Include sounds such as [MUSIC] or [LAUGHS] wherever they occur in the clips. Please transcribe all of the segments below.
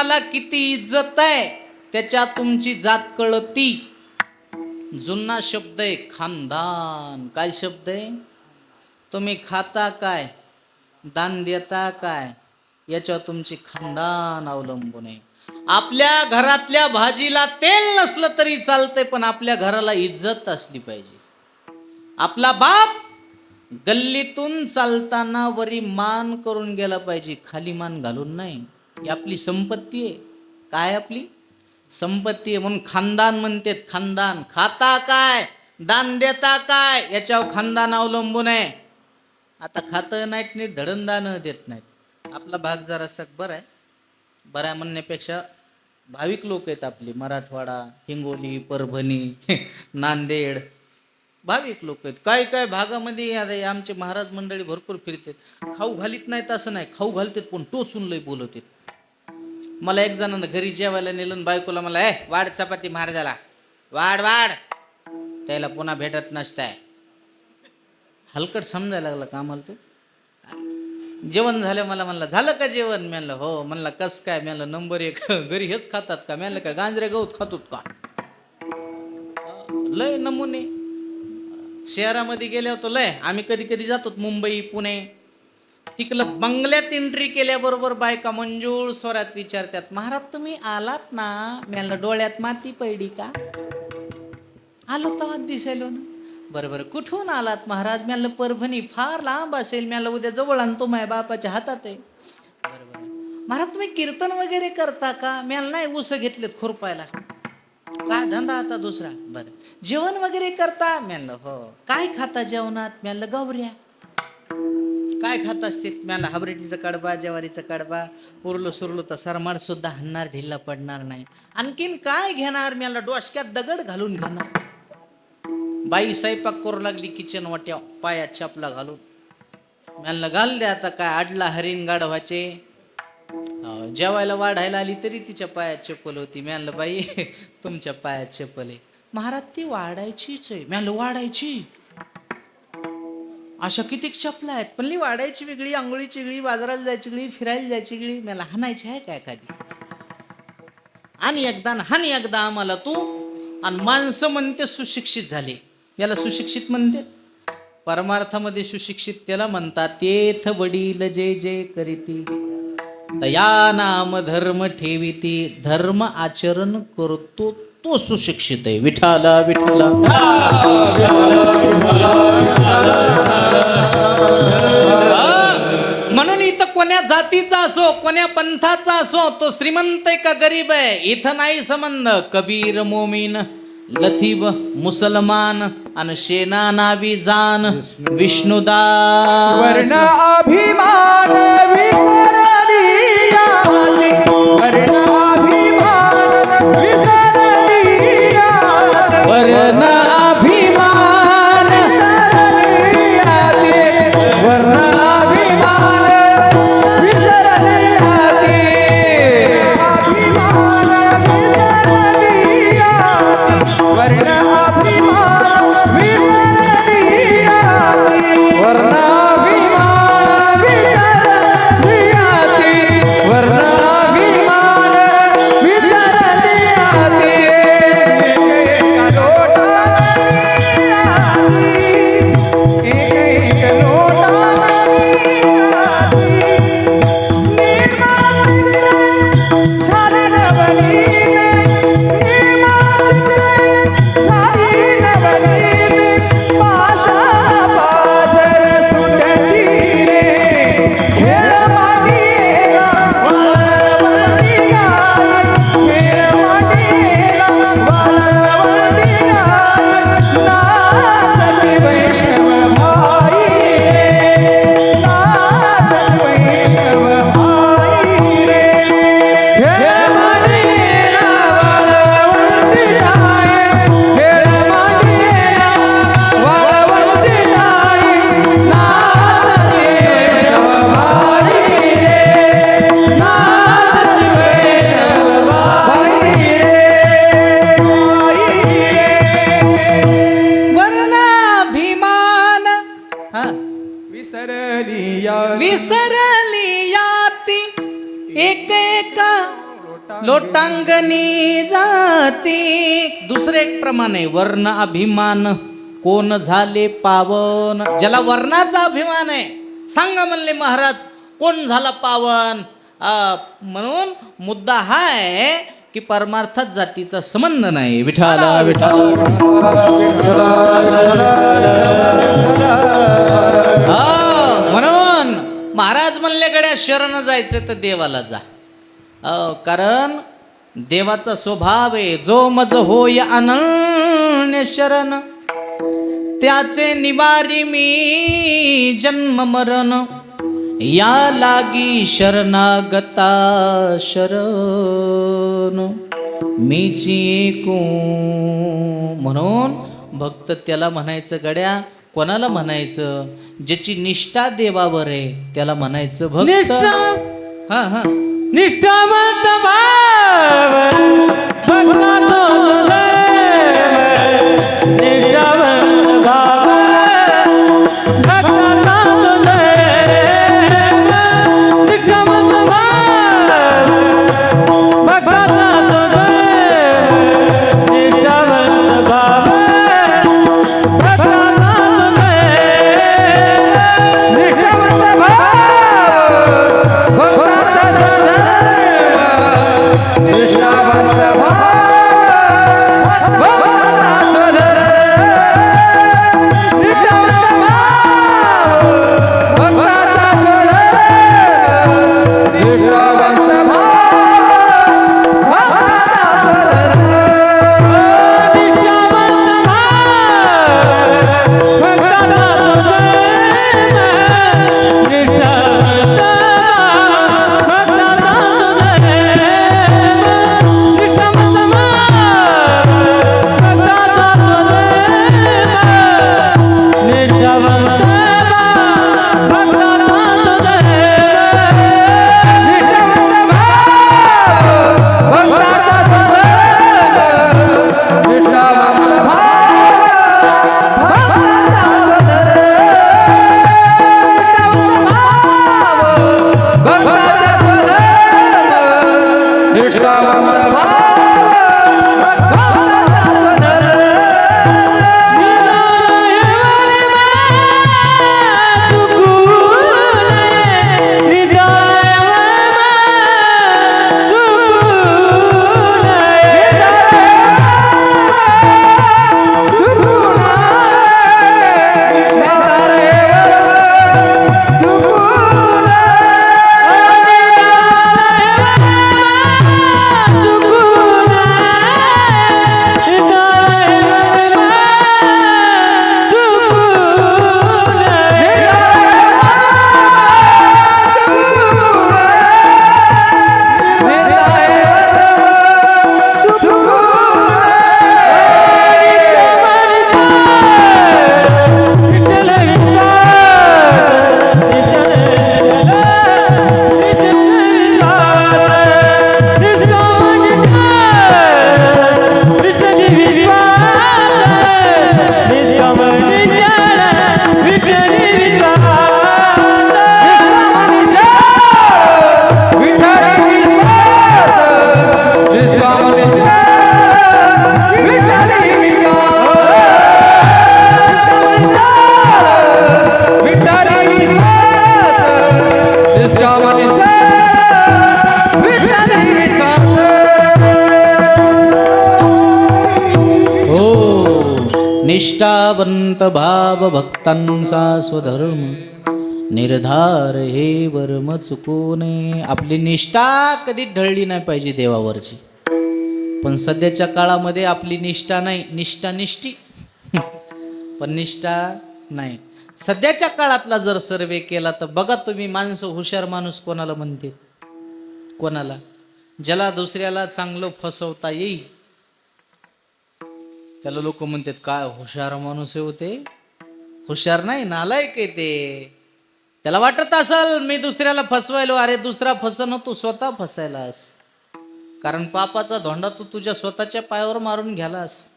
तुम्हाला किती इज्जत आहे त्याच्या तुमची जात कळती. जुना शब्द आहे खानदान. काय शब्द आहे? तुम्ही खाता काय? दान देता काय? याच्यावर तुमची खानदान अवलंबून आहे. आपल्या घरातल्या भाजीला तेल नसलं तरी चालतंय पण आपल्या घराला इज्जत असली पाहिजे. आपला बाप गल्लीतून चालताना वरी मान करून गेला पाहिजे खाली मान घालून नाही. ही आपली संपत्ती आहे. काय आपली? संपत्ती आहे म्हणून खानदान म्हणतात. खानदान. खाता काय? दान देता काय? याच्यावर खानदान अवलंबून आहे. आता खातं नाहीत नीट धडणदान देत नाहीत. आपला भाग जरासा बरा आहे. बऱ्या आहे म्हणण्यापेक्षा भाविक लोक आहेत आपली. मराठवाडा हिंगोली परभणी [LAUGHS] नांदेड. भाविक लोक आहेत. काय काय भागामध्ये आमचे महाराज मंडळी भरपूर फिरतात. खाऊ घालीत नाहीत असं नाही. खाऊ घालतात पण टोचून लय बोलवतात. मला एक जणांना घरी जेवायला नेलं आणि बायकोला मला ए वाढ चपाती महाराजाला. वाढ वाढ. त्याला पुन्हा भेटत नसताय. हलकट समजायला लागलं का आम्हाला जेवण झालं मला म्हणलं झालं का जेवण? म्हणलं हो. म्हणलं कस काय? म्हणलं नंबर एक. [LAUGHS] घरी हेच खातात का? म्हणलं का गांजरे गवत खातोत का? लय नमुने. शहरामध्ये गेले होतो लय. आम्ही कधी कधी जातो मुंबई पुणे. तिकडं बंगल्यात एंट्री केल्याबरोबर बायका मंजूळ स्वरात विचारतात महाराज तुम्ही आलात ना? म्हणलं डोळ्यात माती पडली का? आलो तर दिसायलो ना. बरं बरं. कुठून आलात महाराज? म्हणलं परभणी फार लांब असेल. म्हणलं उद्या जवळ आणतो माझ्या बापाच्या हातात आहे. बरं बरं. महाराज तुम्ही कीर्तन वगैरे करता का? म्हणलं नाही उस घेतलेत खुरपायला. काय धंदा आता दुसरा? बरं. जेवण वगैरे करता? म्हणलं हो. काय खाता जेवणात? म्हणलं गौऱ्या. काय खात असते मला हाबरेटीचा कडबा ज्वारीचा कडबा उरलो सुरलो तर सरमार सुद्धा हणणार ढिल्ला पडणार नाही. आणखीन काय घेणार? मला डोसक्यात दगड घालून घेणार. बाई स्वयंपाक करू लागली किचन वाट्या पायात छापला घालून. मला घाल आता काय आडला हरिण गाढवाचे. जेवायला वाढायला आली तरी तिच्या पायात चप्पल होती. म्हणलं बाई [LAUGHS] तुमच्या पायात चप्पल आहे. महाराज ती वाढायचीच आहे. म्हणलं वाढायची. अशा कितीक चपला आहेत? पण ली वाढायची वेगळी आंघोळीची वेगळी बाजाराला जायची वेगळी फिरायला जायची वेगळी. मला हाणायची आहे काय एखादी? आणि एकदा न एकदा आम्हाला तू. आणि माणसं म्हणते सुशिक्षित झाले. याला सुशिक्षित म्हणते? परमार्थामध्ये सुशिक्षित त्याला म्हणतात तेथ वडील जे जे करीती तया नाम धर्म ठेविती धर्म आचरण करतो तो सुशिक्षित आहे. विठाला विठ्ठला. हा. म्हणून इथं कोण्या जातीचा असो कोण्या पंथाचा असो तो श्रीमंत आहे का गरीब आहे? इथं नाही संबंध. कबीर मोमीन लथीब मुसलमान आणि शेना नावी जान विष्णुदास. वर्ण अभिमान विसरलिया वर्ण अभिमान विसरलिया वर्ण एक एक लोटांगणी जाती. दुसरे एक प्रमाण आहे वर्ण अभिमान. कोण झाले पावन? ज्याला वर्णाचा अभिमान आहे सांगा म्हणले महाराज कोण झाला पावन? म्हणून मुद्दा हा आहे की परमार्थात जातीचा संबंध नाही. विठाला विठाला महाराज म्हणले गड्या शरण जायचं तर देवाला जा. कारण देवाचा स्वभाव आहे जो मज होय अनन्य शरण त्याचे निवारी मी जन्म मरण या लागी शरणागता शरण मीची एकू म्हणून भक्त त्याला म्हणायचं गड्या कोणाला म्हणायचं? ज्याची निष्ठा देवावर आहे त्याला म्हणायचं भक्त. निष्ठा? हा हा. निष्ठावंत भाव. भक्ता तो देव निष्ठावंत भाव. भक्ता हो भक्तांचा स्वधर्म निर्धार हे वर्म चुकूने आपली निष्ठा कधी ढळली नाही पाहिजे देवावरची. पण सध्याच्या काळामध्ये आपली निष्ठा नाही निष्ठा निष्ठी. पण निष्ठा नाही. सध्याच्या काळातला जर सर्वे केला तर बघा तुम्ही माणसं हुशार माणूस कोणाला म्हणते? कोणाला? ज्याला दुसऱ्याला चांगलं फसवता येईल. त्याला लोक म्हणतात काय हुशार माणूस होते हुशार नाही नालायक आहे ते. त्याला वाटत असल मी दुसऱ्याला फसवायलो. अरे दुसरा फसवणं तू स्वतः फसायलास. कारण पापाचा धोंडा तू तुझ्या स्वतःच्या पायावर मारून घ्यालास.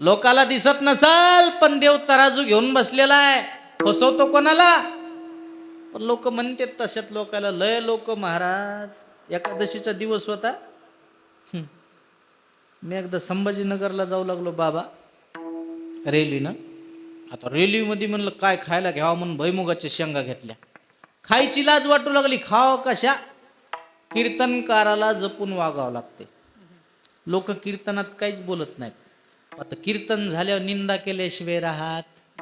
लोकाला दिसत नसाल पण देव तराजू घेऊन बसलेला आहे. फसवतो कोणाला? पण लोक म्हणतात तशात लोकाला लय लोक महाराज एकादशीचा दिवस होता. मी एकदा संभाजीनगरला जाऊ लागलो बाबा रेल्वेनं. आता रेल्वेमध्ये म्हणलं काय खायला घ्यावं? म्हणून भैमुगाच्या शेंगा घेतल्या. खायची लाज वाटू लागली. खाव कशा? कीर्तनकाराला जपून वागावं लागते. लोक कीर्तनात काहीच बोलत नाहीत. आता कीर्तन झाल्यावर निंदा केल्याशिवाय राहत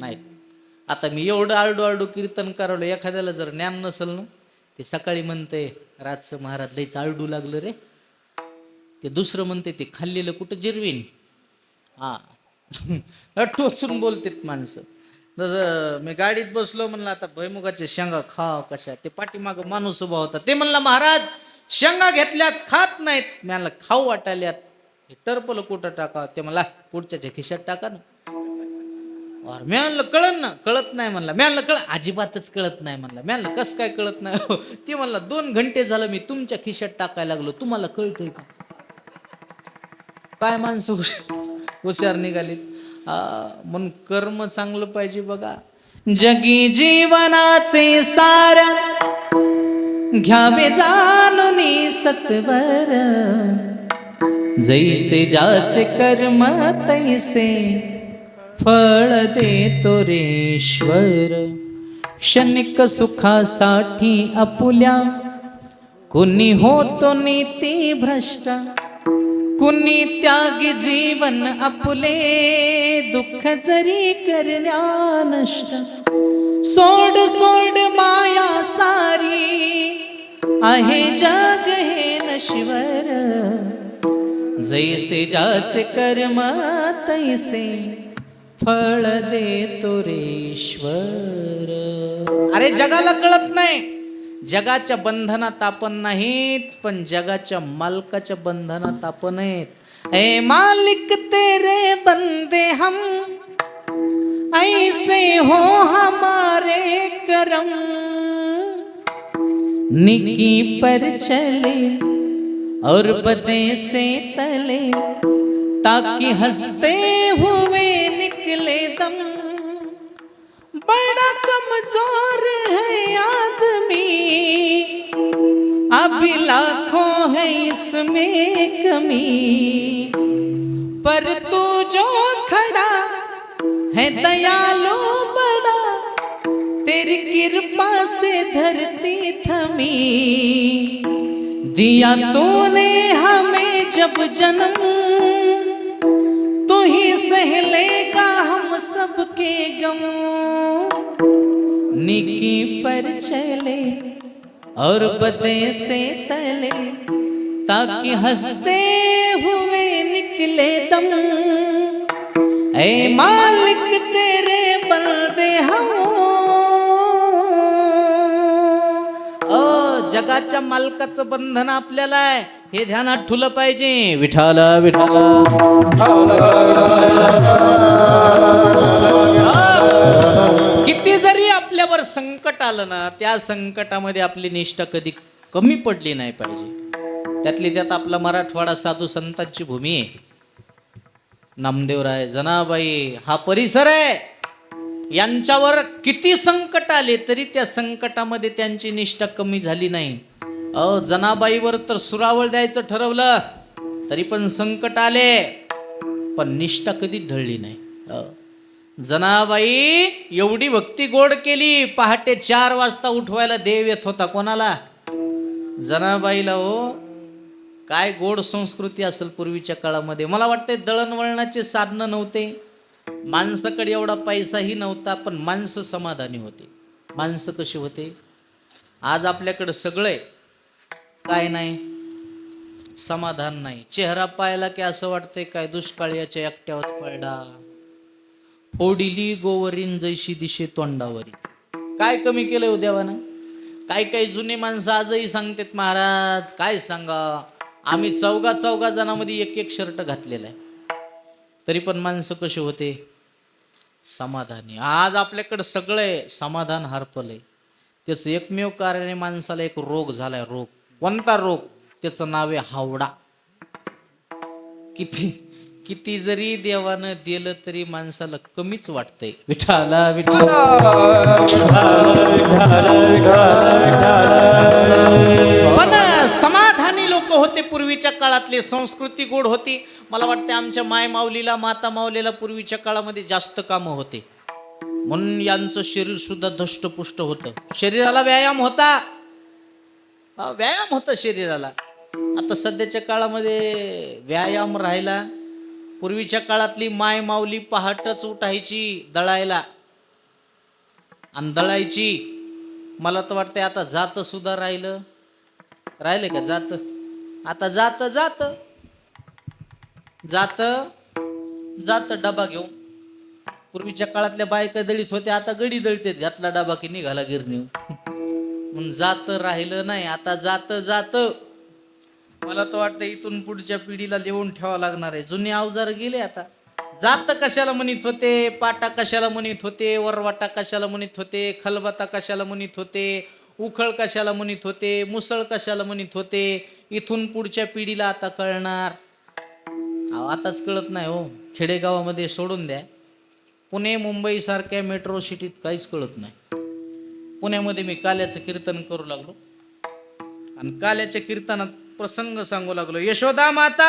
नाहीत. आता मी एवढं आरडू आरडू कीर्तन करावलं एखाद्याला जर ज्ञान नसेल ना ते सकाळी म्हणते रातचं महाराज लईच आरडू लागलं रे. ते दुसरं म्हणते ते खाल्लेलं कुठं जिरवीन? हा टोचून बोलतेत माणसं. जसं मी गाडीत बसलो म्हणलं आता भैमुगाच्या शेंगा खा कशा? ते पाठीमागं माणूस उभा होता. ते म्हणलं महाराज शेंगा घेतल्यात खात नाहीत. मला खाऊ वाटाल्यात हे टर्पल कुठं टाका? ते मला पुढच्याच्या खिशात टाका ना. अरे मी म्हणलं कळन ना. कळत नाही म्हणलं. मी म्हणलं कळ अजिबातच कळत नाही म्हणलं. मी म्हणलं कसं काय कळत नाही? [LAUGHS] ते म्हणलं दोन घंटे झालं मी तुमच्या खिशात टाकायला लागलो. तुम्हाला कळतंय का? काय माणसं हुशार निघालीत. म्हणून कर्म चांगलं पाहिजे बघा. जगी जीवनाचे सार घ्यावे जाणून सत्वर. जैसे ज्याचे कर्म तैसे फळ देतो रेश्वर. क्षणिक सुखासाठी अपुल्या. कुणी होतो नीती भ्रष्ट. कुणी त्यागी जीवन आपले दुःख जरी करण्या नष्ट. सोड सोड माया सारी आहे जग हे नश्वर. जैसे ज्याचे कर्म तैसे फळ देतो रेश्वर अरे जगाला कळत नाही. जगाच्या बंधनात आपण नाहीत, पण जगाच्या मालकाच्या बंधनात आपण आहेत. ए मालिक, तेरे बंदे हम, ऐसे हो हमारे करम। निकी पर चले और बदे से तले, ताकि हँसते हुए निकले दम। बड़ा कमज़ोर है आदमी। अभी लाखों है इसमें कमी। पर तू जो खड़ा है दयालु बड़ा, तेरी कृपा से धरती थमी। दिया तूने हमें जब जन्म, तू ही सह लेगा सबके गम। निकी पर चले और बदे से तले, ताकि हँसते हुए निकले दम। ए मालिक तेरे बंदे हम। ओ, जगाच्या मालकाचं बंधन आपल्याला आहे. हे ध्यानात ठुलं पाहिजे. विठाला विठाल किती जरी आपल्यावर संकट आलं ना त्या संकटामध्ये आपली निष्ठा कधी कमी पडली नाही पाहिजे. त्यातली त्यात आपला मराठवाडा साधू संतांची भूमी आहे. नामदेवराय जनाबाई हा परिसर आहे. यांच्यावर किती संकट आले तरी त्या संकटामध्ये त्यांची निष्ठा कमी झाली नाही. अ जनाबाईवर तर सुरावळ द्यायचं ठरवलं. तरी पण संकट आले. पण निष्ठा कधीच ढळली नाही. जनाबाई एवढी भक्ती गोड केली पहाटे चार वाजता उठवायला देव येत होता कोणाला? जनाबाईला हो काय गोड संस्कृती असेल पूर्वीच्या काळामध्ये. मला वाटते दळणवळणाचे साधनं नव्हते. माणसाकडे एवढा पैसाही नव्हता पण माणसं समाधानी होते. माणसं कशी होते? आज आपल्याकडं सगळं आहे. काय नाही? समाधान नाही. चेहरा पाहिला की असं वाटतंय काय दुष्काळ याच्या एकट्यावर पडला. फोडिली गोवरीन जैशी दिशे तोंडावरी. काय कमी केलंय हो उद्यावानं काही काही जुनी माणसं आजही सांगतात महाराज काय सांगा? आम्ही चौघा चौघा जणांमध्ये एक एक शर्ट घातलेला आहे. तरी पण माणसं कशी होते? समाधानी. आज आपल्याकडे सगळं समाधान हरपलंय. त्याचं एकमेव कारण आहे माणसाला एक रोग झालाय रोग. कोणता रोग त्याचं नाव आहे हावडा. किती किती जरी देवानं दिलं तरी माणसाला कमीच वाटतंय. विठाला पण समाधानी लोक होते पूर्वीच्या काळातली संस्कृती गोड होती. मला वाटते आमच्या माय माऊलीला माता माऊलीला पूर्वीच्या काळामध्ये जास्त कामं होते. म्हणून यांचं शरीर सुद्धा धष्टपुष्ट होतं. शरीराला व्यायाम होता. व्यायाम होता शरीराला. आता सध्याच्या काळामध्ये व्यायाम राहिला. पूर्वीच्या काळातली माय माऊली पहाटच उठायची दळायला. आणि दळायची मला तर वाटतंय आता जात सुद्धा राहिलं. राहिले का जात? आता जात जात. जात जात डबा घेऊन. पूर्वीच्या काळातल्या बायका दळीत होत्या आता गडी दळते घातला डबा की निघाला गिरणी मग जात राहिलं नाही आता जात जात. मला तर वाटतं इथून पुढच्या पिढीला देऊन ठेवावं लागणार आहे. जुने अवजार गेले आता. जात कशाला म्हणत होते पाटा कशाला म्हणत होते वरवाटा कशाला म्हणत होते खलबता कशाला म्हणत होते उखळ कशाला म्हणत होते मुसळ कशाला म्हणत होते इथून पुढच्या पिढीला आता कळणार. आताच कळत नाही हो. खेडेगावामध्ये सोडून द्या. पुणे मुंबई सारख्या मेट्रो सिटीत काहीच कळत नाही. पुण्यामध्ये मी काल्याचं कीर्तन करू लागलो. आणि काल्याच्या कीर्तनात प्रसंग सांगू लागलो यशोदा माता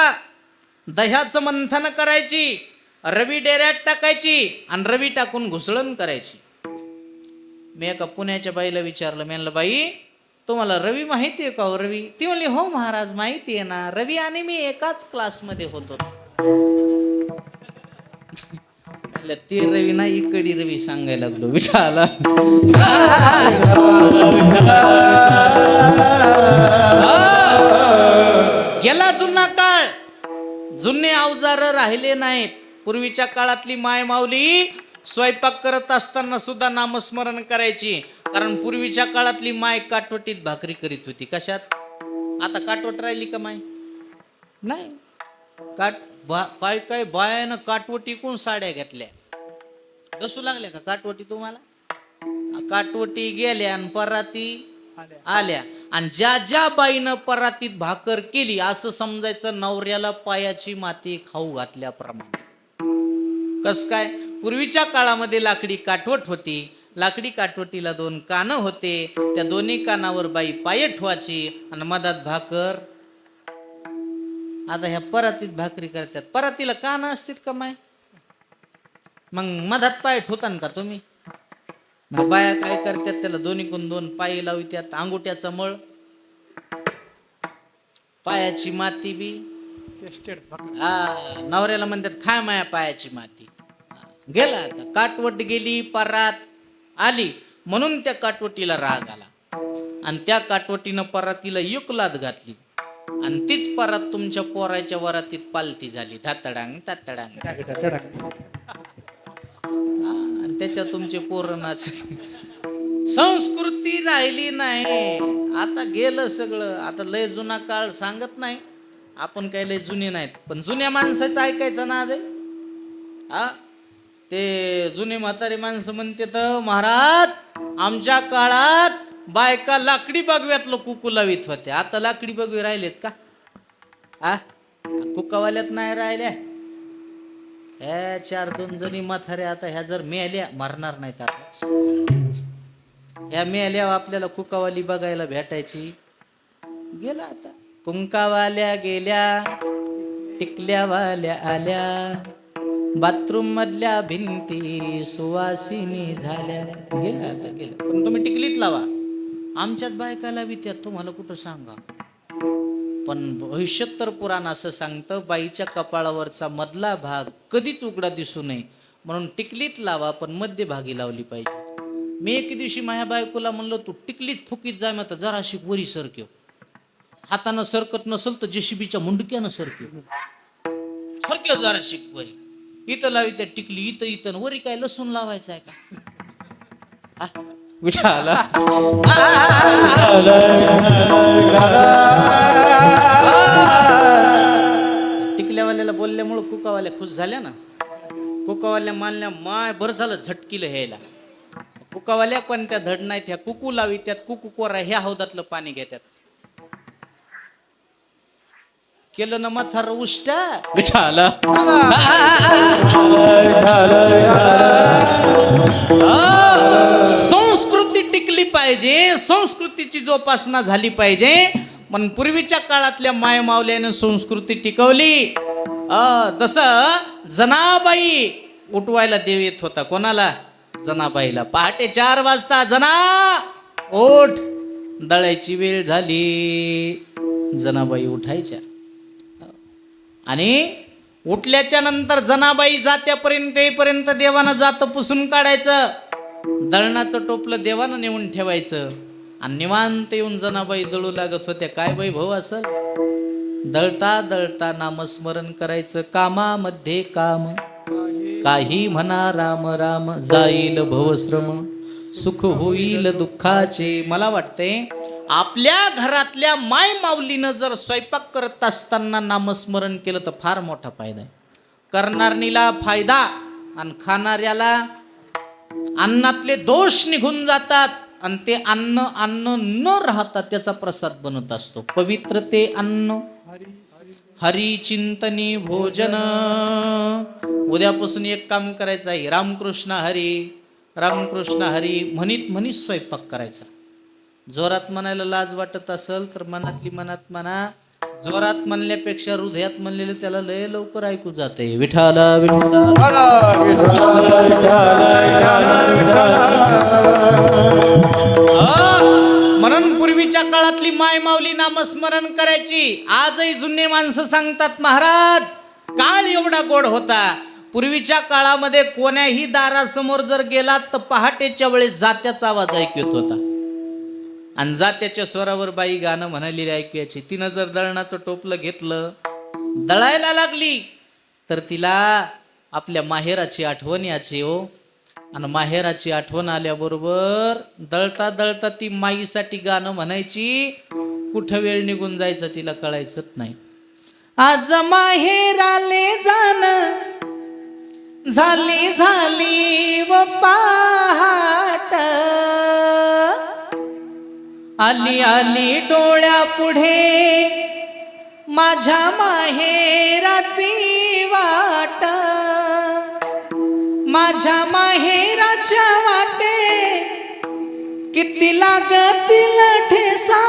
दह्याचं मंथन करायची रवी डेऱ्यात टाकायची आणि रवी टाकून घुसळण करायची. मी एका पुण्याच्या बाईला विचारलं मी म्हणलं बाई तुम्हाला रवी माहिती आहे का हो रवी? ती म्हणली हो महाराज माहिती आहे ना रवी आणि मी एकाच क्लासमध्ये होतो. म्हटलं ते रवी नाही इकडी रवी सांगायला लागलो विठाला. गेला जुना काळ. जुने अवजार राहिले नाहीत. पूर्वीच्या काळातली माय माऊली स्वयंपाक करत असताना सुद्धा नामस्मरण करायची. कारण पूर्वीच्या काळातली माय काटवटीत भाकरी करीत होती. कशात? आता काटवट राहिली का माय? नाही. काट बा काय काय बायानं काटवटी कोण साड्या घेतल्या? दसू लागल्या का काटवटी तुम्हाला? काटवटी गेल्या आणि पराती आल्या. आणि ज्या ज्या बाईनं परातीत भाकर केली असं समजायचं नवऱ्याला पायाची माती खाऊ घातल्याप्रमाणे. कस काय? पूर्वीच्या काळामध्ये लाकडी काठवट होती. लाकडी काठवटीला दोन कानं होते. त्या दोन्ही कानावर बाई पाय ठेवायची आणि मधात भाकर आता ह्या परातीत भाकरी करतात. परातीला कानं असतील का माय मग मधात पाय ठेवतान का तुम्ही? मग बाया काय करतात? त्याला दोन्ही कोण दोन पायी लावित्यात अंगुट्याचा मळ पायाची माती बी. हा नवऱ्याला म्हणतात खाय माया पायाची माती. गेला आता काटवट गेली परात आली. म्हणून त्या काटवटीला राग आला. आणि त्या काटवटीनं परातीला एक लाद घातली. आणि तीच परत तुमच्या पोराच्या वरातीत पालती झाली. धातडांग तातडांग आणि त्याच्यात तुमचे पोर नाच संस्कृती राहिली नाही. आता गेलं सगळं. आता लय जुना काळ सांगत नाही. आपण काही लय जुने नाहीत. पण जुन्या माणसाचं ऐकायचं ना दे हा ते जुने म्हातारी माणसं म्हणते तर महाराज आमच्या काळात बायका लाकडी बगव्यातलं कुकू लावित होते. आता लाकडी बागवे राहिलेत का? आ? कुकावाल्यात नाही राहिल्या ह्या चार दोन जणी म्हाताऱ्या आता ह्या जर मेल्या मरणार नाहीत आता. ह्या मेल्या आपल्याला कुकावाली बघायला भेटायची. गेला आता. कुंकावाल्या गेल्या टिकल्यावाल्या आल्या. बाथरूम मधल्या भिंती सुवासिनी झाल्या. गेला आता गेला. पण तुम्ही टिकलीत लावा. आमच्यात बायकाला वित्यात तुम्हाला कुठं सांगा? पण भविष्यात तर पुराण असं सांगतं बाईच्या कपाळावरचा मधला भाग कधीच उघडा दिसू नये. म्हणून टिकलीत लावा पण मध्यभागी लावली पाहिजे. मी एके दिवशी माझ्या बायकोला म्हणलं तू टिकलीत फुकीत जाय मग जराशी वरी सरक्यो हातानं सरकत नसल तर जेसीबीच्या मुंडक्यानं सरक्यो सरक्यो जराशी वरी इथं लावी त्या टिकली इथं इथं. वरी काय लसूण लावायचं आहे का? [LAUGHS] टिकल्यावाल्याला बोलल्यामुळं कुकावाल्या खुश झाल्या ना. कुकावाल्या मानल्या माय बरं झालं झटकीलं ह्याला कुकावाल्या कोणत्या धड नाहीत ह्या कुकू लावी त्यात कुकू कोरा ह्या हौदातलं पाणी घेतात केलं ना मथार उष्टा विठाला. टिकली पाहिजे संस्कृतीची जोपासना झाली पाहिजे. पण पूर्वीच्या काळातल्या मायमावल्याने संस्कृती टिकवली. तस जनाबाई उठवायला देव येत होता कोणाला? जनाबाईला. पहाटे चार वाजता जना ओठ दळायची वेळ झाली. जनाबाई उठायच्या. आणि उठल्याच्या नंतर जनाबाई जात्यापर्यंत येईपर्यंत देवानं जात पुसून काढायचं. दळणाचं टोपलं देवानं नेऊन ठेवायचं. आणि निवांत येऊन जनाबाई दळू लागत होत्या. काय बाई भाऊ असल? दळता दळता नामस्मरण करायचं. कामामध्ये काम. काही म्हणा राम राम जाईल भवश्रम. सुख होईल दुःखाचे. मला वाटते आपल्या घरातल्या माय माऊलीनं जर स्वयंपाक करत असताना नामस्मरण केलं तर फार मोठा फायदा आहे. करणारणीला फायदा आणि खाणाऱ्याला अन्नातले दोष निघून जातात आणि ते अन्न अन्न न राहता त्याचा प्रसाद बनत असतो. पवित्र ते अन्न. हरी चिंतनी भोजन. उद्यापासून एक काम करायचं आहे. रामकृष्ण हरी रामकृष्ण हरी म्हणीत म्हणीत स्वयंपाक करायचा. जोरात म्हणायला लाज वाटत असेल तर मनातली मनात म्हणा जोरात म्हणल्यापेक्षा हृदयात म्हणलेलं त्याला लय लवकर ऐकू जाते विठाला विठाला म्हणून पूर्वीच्या काळातली माय माऊली नामस्मरण करायची. आजही जुने माणसं सांगतात महाराज काळ एवढा गोड होता. पूर्वीच्या काळामध्ये कोण्याही दारासमोर जर गेलात तर पहाटेच्या वेळेस जात्याचा आवाज ऐकत येत होता. आणि जात्याच्या स्वरावर बाई गाणं म्हणालेली ऐकूयाची तिनं जर दळणाचं टोपलं घेतलं दळायला लागली तर तिला आपल्या माहेराची आठवण याची हो. आणि माहेराची आठवण आल्याबरोबर दळता दळता ती माईसाठी गाणं म्हणायची कुठं वेळ निघून जायचं तिला कळायचंच नाही. आज माहेराले जाण झाली झाली बाप्पा. आली आली डोळ्या पुढे. माझ्या माहेराची वाट. माझ्या माहेराच्या वाटे. किती लागतील ठेसा.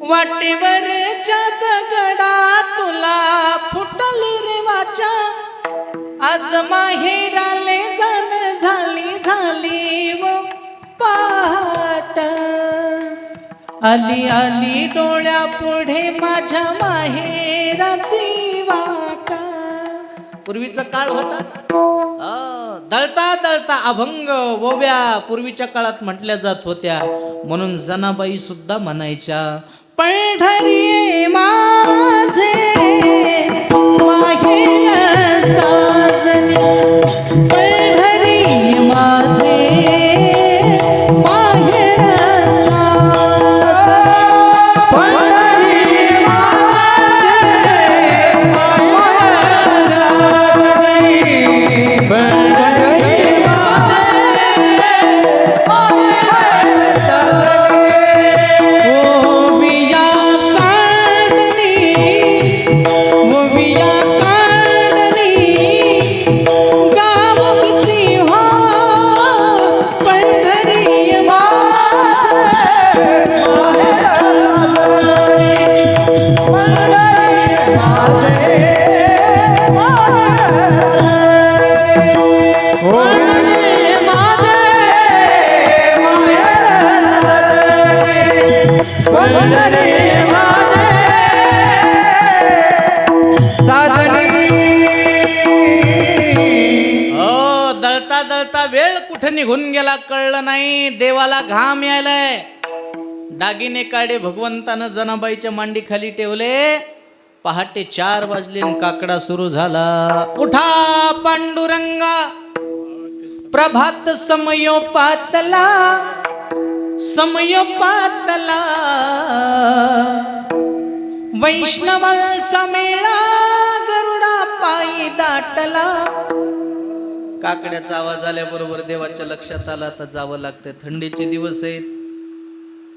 वाटेवरच्या दगडा तुला फुटली रे वाचा. आज माहेराले जाण झाली झाली व वाट आली आली डोळ्या पुढे माझ्या माहेराची वाट. पूर्वीचा काळ होता. दळता दळता अभंग ओव्या पूर्वीच्या काळात म्हटल्या जात होत्या. म्हणून जनाबाई सुद्धा म्हणायच्या पंढरी माझे माहेर साजने निघून गेला कळलं नाही. देवाला घाम यायलाय. दागिने काढे भगवंतानं जनाबाईच्या मांडी खाली ठेवले. पहाटे चार वाजले काकडा सुरू झाला. उठा पांडुरंगा. प्रभात समयो पातला. समयो पातला. वैष्णवांचा मेळा गरुडा पायी दाटला. काकड्याचा आवाज आल्याबरोबर देवाच्या लक्षात आला तर जावं लागतंय. थंडीचे दिवस आहेत.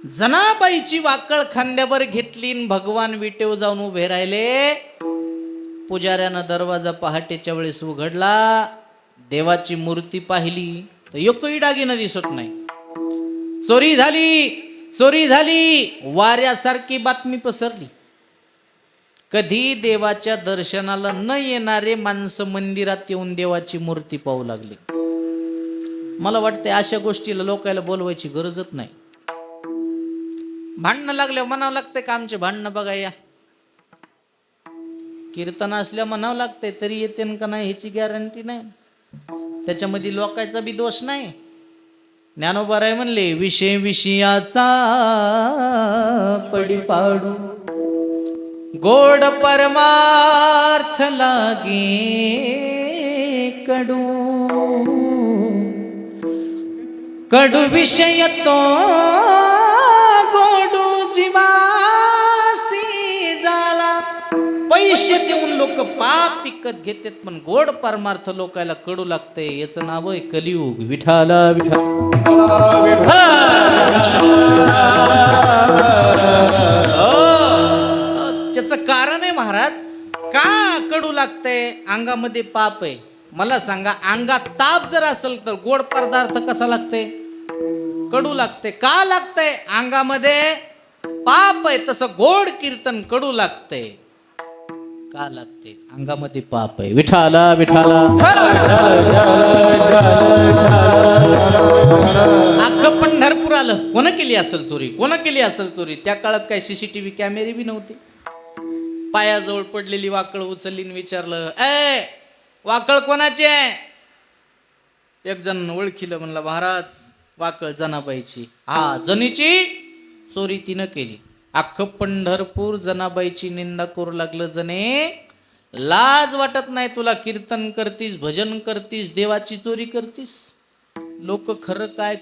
जनाबाईची वाकळ खांद्यावर घेतली भगवान विटेव जाऊन उभे राहिले. पुजाऱ्यानं दरवाजा पहाटेच्या वेळेस उघडला. देवाची मूर्ती पाहिली. तर एकही दागिना दिसत नाही. चोरी झाली चोरी झाली. वाऱ्यासारखी बातमी पसरली. कधी देवाच्या दर्शनाला न येणारे माणसं मंदिरात येऊन देवाची मूर्ती पाहू लागली. मला वाटते अशा गोष्टीला लोकायला बोलवायची गरजच नाही. भांडणं लागल्यावर म्हणावं लागतंय का आमचे भांडणं बघा या. कीर्तन असल्या म्हणावं लागतंय तरी येते का नाही ह्याची गॅरंटी नाही. त्याच्यामध्ये लोकांचा बी दोष नाही. ज्ञानोबाराय म्हणले विषय विषयाचा पडी पाडू गोड परमार्थ लागे कडू. कडू विषय तो गोडू जीवासी झाला पैसे देऊन लोक पाप विकत घेतात पण गोड परमार्थ लोकायला कडू लागते. याचं नाव आहे कलियुग. विठाला विठा त्याचं कारण आहे महाराज का कडू लागतंय? अंगामध्ये पाप आहे. मला सांगा अंगात ताप जर असेल तर गोड पदार्थ कसा लागते कडू लागते का लागतंय? अंगामध्ये पाप आहे तसं गोड कीर्तन कडू लागतंय. का लागते अंगामध्ये पाप आहे. विठाला विठाला अख्खं पंढरपूर आलं. कोण केली असेल चोरी? कोण केली असेल चोरी? त्या काळात काय सीसीटीव्ही कॅमेरे बी नव्हते? पायाजवळ पडलेली वाकळ उचलली विचारलं ए वाकळ कोणाची आहे? एक जण ओळखीलं म्हणलं महाराज वाकळ जनाबाईची. हा जनीची? चोरी तिनं केली. अख्खं पंढरपूर जनाबाईची निंदा करू लागलं जने लाज वाटत नाही तुला कीर्तन करतीस भजन करतीस देवाची चोरी करतीस. लोक खरं काय